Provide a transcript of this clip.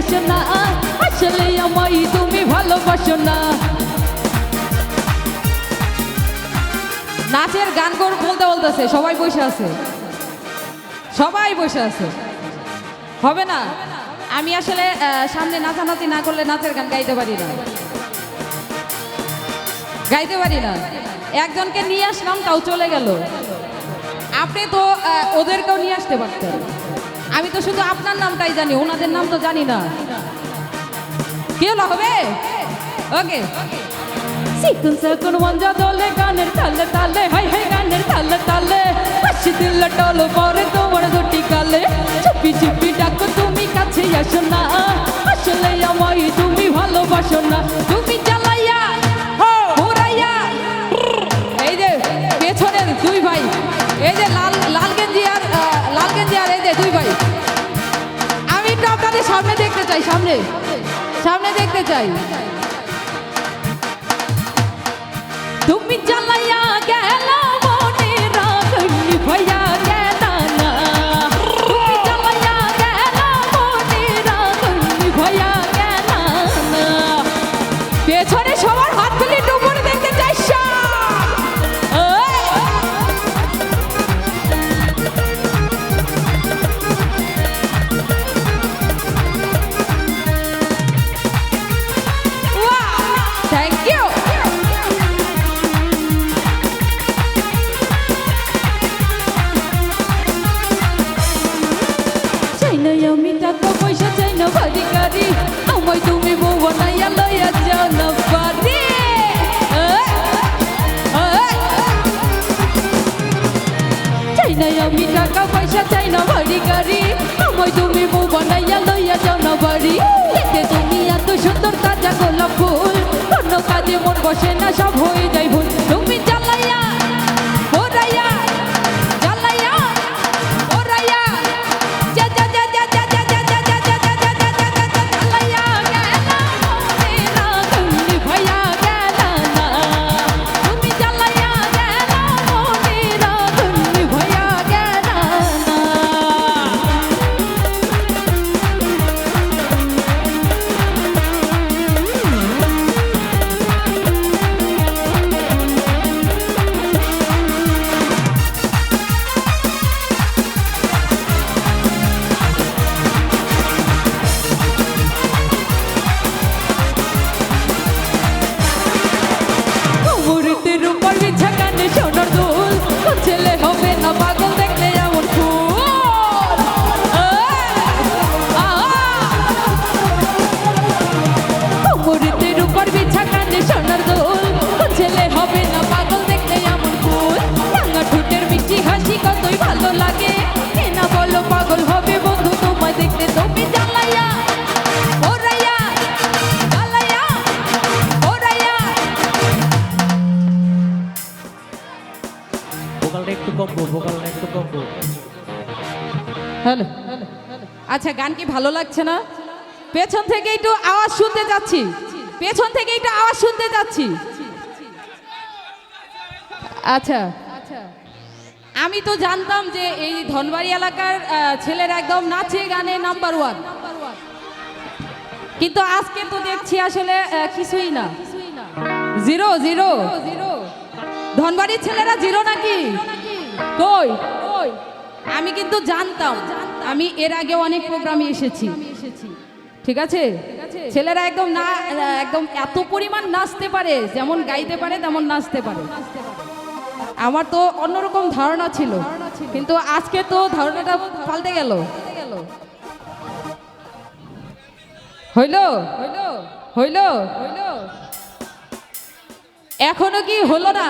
এসো না, আসলে আমায় তুমি ভালোবাসো না। নাচের গান কর বলতে বলতেছে, সবাই বসে আছে। সবাই বসে আছে। হবে না? আমি আসলে সামনে নাচানাচি না করলে নাচের গান গাইতে পারি না। গাইতে পারি না। একজনকে নিয়ে আসলাম, তাও চলে গেল। আপনি তো ওদেরকেও নিয়ে আসতে পারতেন। আমি তো শুধু আপনার নামটাই জানি, ওনাদের নাম তো জানি না। কি হলো, হবে? ওকে। সিকুন সাকুন মঞ্জা দোলে, গানের তালে তালে, হাই হাই গানের তালে তালে। হাসি দিল পরে তোমার দুটি গালে। চুপি চুপি তুমি কাছে আসো না। আসলে আমায় তুমি ভালোবাসো না। তুমি জ্বালাইয়া চাই সামনে। সামনে দেখতে চাই। তুমি জ্বালাইয়া চাই না আমি টাকা পয়সা চাই না বাড়ি গাড়ি। আমায় তুমি বউ বানাইয়া লইয়া যাও না বাড়ি। তুমি এত সুন্দর তাজা গোলাপ ফুল। অন্য কাজে মন বসে না সব হয়ে ভোকালটা একটু কমবো ভোকালটা একটু কমবো হ্যালো। আচ্ছা গান কি ভালো লাগছে না? পেছন থেকে একটু আওয়াজ শুনতে যাচ্ছি পেছন থেকে একটু আওয়াজ শুনতে যাচ্ছি আচ্ছা। আমি তো জানতাম যে এই ধনবাড়ি এলাকার ছেলের একদম নাচে গানে নাম্বার ওয়ান কিন্তু আজকে তো দেখছি আসলে কিছুই না। জিরো জিরো জিরো ধনবাড়ির ছেলেরা জিরো নাকি? কই? কই আমি কিন্তু জানতাম। আমি এর আগে অনেক প্রোগ্রামে এসেছি। ঠিক আছে? ছেলেরা একদম না, একদম এত পরিমাণ নাচতে পারে, যেমন গাইতে পারে, তেমন নাচতে পারে। আমার তো অন্যরকম ধারণা ছিল। কিন্তু আজকে তো ধারণাটা পাল্টে গেল। হইল হইল? হইল? হইল? এখনও কি হলো না?